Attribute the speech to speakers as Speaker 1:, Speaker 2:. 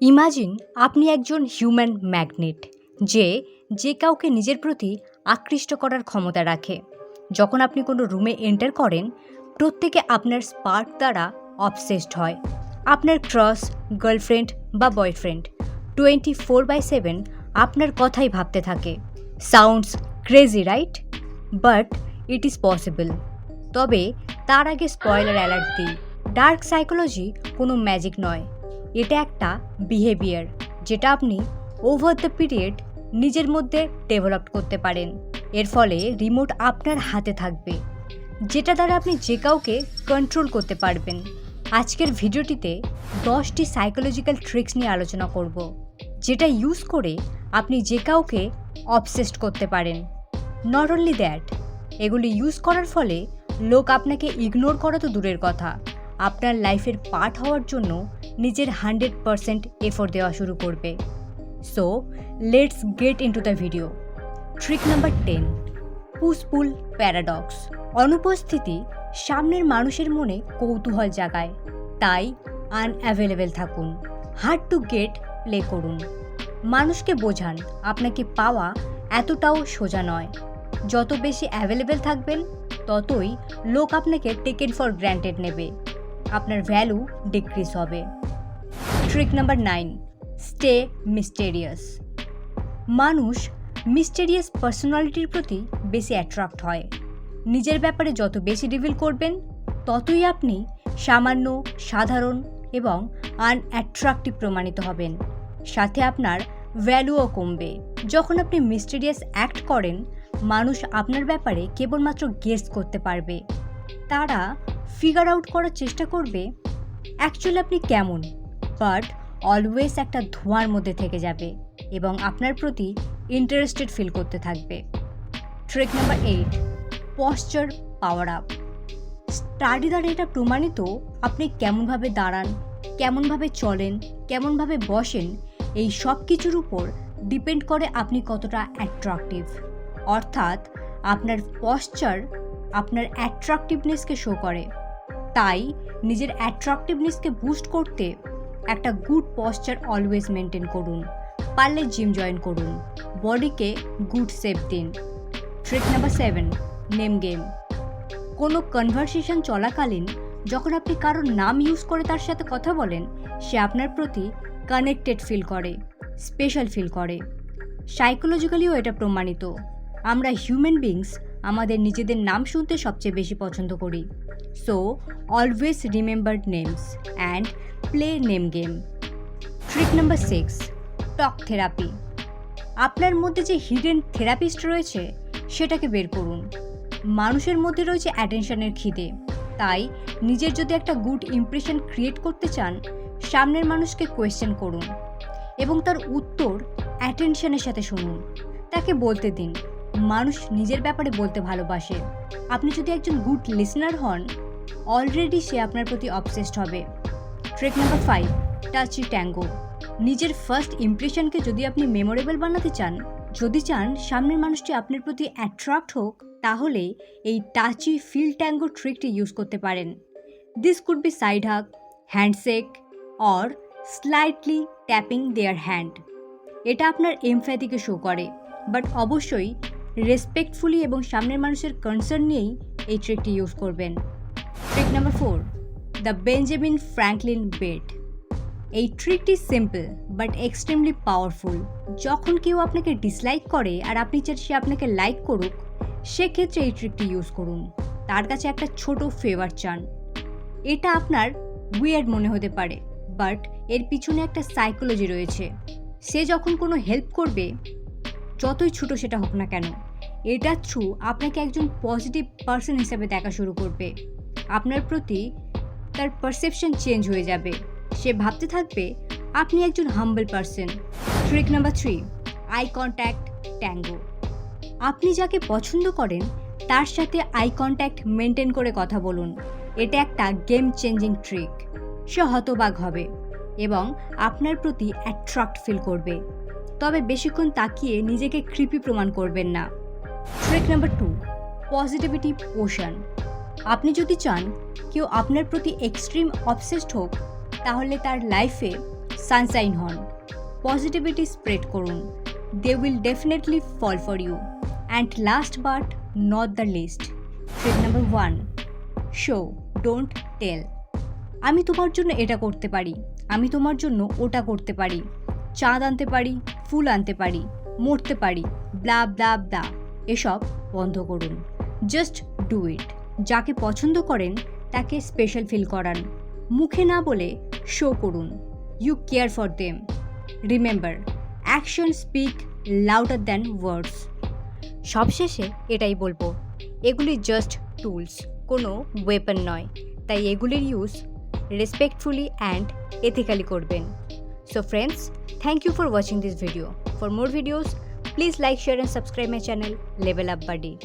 Speaker 1: Imagine আপনি একজন human magnet যে যে কাউকে নিজের প্রতি আকৃষ্ট করার ক্ষমতা রাখে। যখন আপনি কোনো রুমে এন্টার করেন, প্রত্যেকে আপনার স্পার্ক দ্বারা অবসেসড হয়। আপনার ক্রস গার্লফ্রেন্ড বা boyfriend twenty four by seven আপনার কথাই ভাবতে থাকে। Sounds crazy right but it is possible তবে তার আগে স্পয়লার অ্যালার্ট দিই। ডার্ক সাইকোলজি কোনো ম্যাজিক নয়। এটা একটা বিহেভিয়ার যেটা আপনি ওভার দ্য পিরিয়ড নিজের মধ্যে ডেভেলপ করতে পারেন। এর ফলে রিমোট আপনার হাতে থাকবে, যেটা দ্বারা আপনি যে কাউকে কন্ট্রোল করতে পারবেন। আজকের ভিডিওটিতে দশটি সাইকোলজিক্যাল ট্রিক্স নিয়ে আলোচনা করব, যেটা ইউজ করে আপনি যে কাউকে অবসেসড করতে পারেন। নট অনলি দ্যাট এগুলি ইউজ করার ফলে লোক আপনাকে ইগনোর করা তো দূরের কথা। আপনার লাইফের পার্ট হওয়ার জন্য নিজের হান্ড্রেড পারসেন্ট এফোর্ট দেওয়া শুরু করবে। So let's get into the video trick number ten push pull paradox অনুপস্থিতি সামনের মানুষের মনে কৌতূহল জাগায়। তাই আনঅ্যাভেলেবেল থাকুন। হার্ড টু গেট প্লে করুন। মানুষকে বোঝান, আপনাকে পাওয়া এতটাও সোজা নয়। যত বেশি অ্যাভেলেবেল থাকবেন, ততই লোক আপনাকে টেকেন ফর গ্র্যান্টেড নেবে। আপনার ভ্যালু ডিক্রিজ হবে। Trick number nine stay mysterious মানুষ মিস্টেরিয়াস পার্সোনালিটির প্রতি বেশি অ্যাট্রাক্ট হয়। নিজের ব্যাপারে যত বেশি রিভিল করবেন, ততই আপনি সামান্য, সাধারণ এবং আনঅ্যাট্রাক্টিভ প্রমাণিত হবেন। সাথে আপনার ভ্যালুও কমবে। যখন আপনি মিস্টেরিয়াস অ্যাক্ট করেন, মানুষ আপনার ব্যাপারে কেবলমাত্র গেস করতে পারবে। তারা ফিগার আউট করার চেষ্টা করবে অ্যাকচুয়ালি আপনি কেমন? বাট অলওয়েজ একটা ধোঁয়ার মধ্যে থেকে যাবে এবং আপনার প্রতি ইন্টারেস্টেড ফিল করতে থাকবে। Trick number eight posture power up study দ্বারা এটা প্রমাণিত আপনি কেমনভাবে দাঁড়ান, কেমনভাবে চলেন, কেমনভাবে বসেন, এই সব কিছুর উপর ডিপেন্ড করে আপনি কতটা অ্যাট্রাকটিভ অর্থাৎ আপনার পশ্চার আপনার অ্যাট্রাকটিভনেসকে শো করে। তাই নিজের অ্যাট্রাকটিভনেসকে বুস্ট করতে একটা গুড পশ্চার অলওয়েজ মেনটেন করুন। পারলে জিম জয়েন করুন। বডিকে গুড শেপ দিন। Trick number seven name game কোনো কনভারসেশন চলাকালীন যখন আপনি কারোর নাম ইউজ করে তার সাথে কথা বলেন, সে আপনার প্রতি কানেক্টেড ফিল করে স্পেশাল ফিল করে। সাইকোলজিক্যালিও এটা প্রমাণিত। আমরা হিউম্যান বিংস আমাদের নিজেদের নাম শুনতে সবচেয়ে বেশি পছন্দ করি। So always remember names and play name game trick number six talk therapy আপনার মধ্যে যে হিডেন থেরাপিস্ট রয়েছে, সেটাকে বের করুন। মানুষের মধ্যে রয়েছে অ্যাটেনশনের খিদে। তাই নিজের যদি একটা গুড ইমপ্রেশন ক্রিয়েট করতে চান, সামনের মানুষকে কোয়েশ্চেন করুন এবং তার উত্তর অ্যাটেনশনের সাথে শুনুন। তাকে বলতে দিন। মানুষ নিজের ব্যাপারে বলতে ভালোবাসে। আপনি যদি একজন গুড লিসনার হন অলরেডি সে আপনার প্রতি অবসেসড হবে। Trick number five touchy tango নিজের ফার্স্ট ইমপ্রেশনকে যদি আপনি মেমোরেবল বানাতে চান, যদি চান সামনের মানুষটি আপনার প্রতি অ্যাট্রাক্ট হোক, তাহলে এই টাচি ফিল ট্যাঙ্গো ট্রিকটি ইউজ করতে পারেন। This could be side hug handshake or slightly tapping their hand এটা আপনার এমফ্যাথিকে শো করে। বাট অবশ্যই রেসপেক্টফুলি এবং সামনের মানুষের কনসার্ন নিয়েই এই ট্রিকটি ইউজ করবেন। Trick number four the Benjamin Franklin bed এই ট্রিকটি সিম্পল বাট এক্সট্রিমলি পাওয়ারফুল যখন কেউ আপনাকে ডিসলাইক করে আর আপনি চান সে আপনাকে লাইক করুক, সেক্ষেত্রে এই ট্রিকটি ইউজ করুন। তার কাছে একটা ছোট ফেভার চান। এটা আপনার উইয়ার্ড মনে হতে পারে বাট এর পিছনে একটা সাইকোলজি রয়েছে। সে যখন কোনো হেল্প করবে যতই ছোট সেটা হোক না কেন এটার থ্রু আপনাকে একজন পজিটিভ পার্সন হিসেবে দেখা শুরু করবে। আপনার প্রতি তার পারসেপশন চেঞ্জ হয়ে যাবে। সে ভাবতে থাকবে, আপনি একজন humble person trick number three eye contact tango আপনি যাকে পছন্দ করেন, তার সাথে আই কন্ট্যাক্ট মেনটেন করে কথা বলুন। এটা একটা গেম চেঞ্জিং ট্রিক সে হতবাক হবে এবং আপনার প্রতি অ্যাট্রাক্ট ফিল করবে। তবে বেশিক্ষণ তাকিয়ে নিজেকে কৃপি প্রমাণ করবেন না। ট্রিক নাম্বার টু পজিটিভিটি পোষণ আপনি যদি চান কেউ আপনার প্রতি এক্সট্রিম অবসেসড হোক, তাহলে তার লাইফে সানশাইন হন। পজিটিভিটি স্প্রেড করুন। They will definitely fall for you and last but not the least trick number one show don't tell আমি তোমার জন্য এটা করতে পারি। আমি তোমার জন্য ওটা করতে পারি। চাঁদ আনতে পারি। ফুল আনতে পারি, মরতে পারি, ব্লা ব্লা ব্লা, এসব বন্ধ করুন। জাস্ট ডু ইট যাকে পছন্দ করেন, তাকে স্পেশাল ফিল করান। মুখে না বলে শো করুন। You care for them remember action speak louder than words সবশেষে এটাই বলব, এগুলি জাস্ট টুলস কোনো ওয়েপন নয়। তাই এগুলির ইউজ রেসপেক্টফুলি অ্যান্ড এথিক্যালি করবেন। So friends, thank you for watching this video. For more videos, please like, share and subscribe my channel Level Up Buddy.